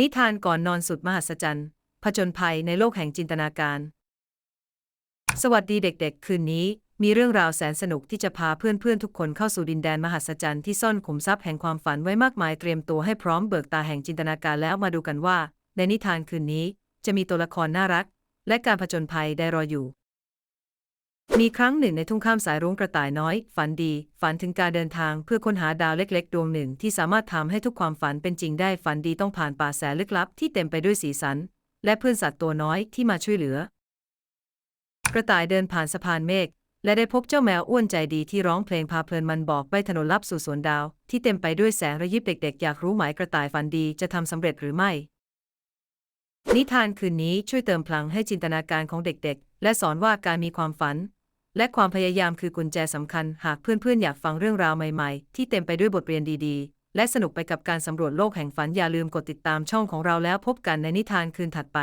นิทานก่อนนอนสุดมหัศจรรย์ ผจญภัยในโลกแห่งจินตนาการ สวัสดีเด็กๆ คืนนี้ มีเรื่องราวแสนสนุกที่จะพาเพื่อนๆ ทุกคนเข้าสู่ดินแดนมหัศจรรย์ที่ซ่อนขุมทรัพย์แห่งความฝันไว้มากมายเตรียมตัวให้พร้อมเบิกตาแห่งจินตนาการแล้วมาดูกันว่า ในนิทานคืนนี้ จะมีตัวละครน่ารัก และการผจญภัยได้รออยู่ มีครั้งหนึ่งในทุ่งข้ามสายรุ้งกระต่ายน้อย ฝันดี ฝันถึงการเดินทางเพื่อค้นหาดาวเล็กๆ ดวงหนึ่งที่สามารถทำให้ทุกความฝันเป็นจริงได้ฝันดีต้องผ่านป่าแสนลึกลับที่เต็มไปด้วยสีสัน และเพื่อนสัตว์ตัวน้อยที่มาช่วยเหลือ กระต่ายเดินผ่านสะพานเมฆและได้พบเจ้าแมวอ้วนใจดีที่ร้องเพลงพาเพลินมันบอกไปถนนลับสู่สวนดาว ที่เต็มไปด้วยแสงระยิบเด็กๆ อยากรู้หมายกระต่ายฝันดีจะทำสำเร็จหรือไม่ นิทานคืนนี้ช่วยเติมพลังให้จินตนาการของเด็กๆ และสอนว่าการมีความฝัน และความพยายามคือกุญแจสำคัญ หากเพื่อนๆ อยากฟังเรื่องราวใหม่ๆ ที่เต็มไปด้วยบทเรียนดีๆ และสนุกไปกับการสำรวจโลกแห่งฝันอย่าลืมกดติดตามช่องของเราแล้วพบกันในนิทานคืนถัดไป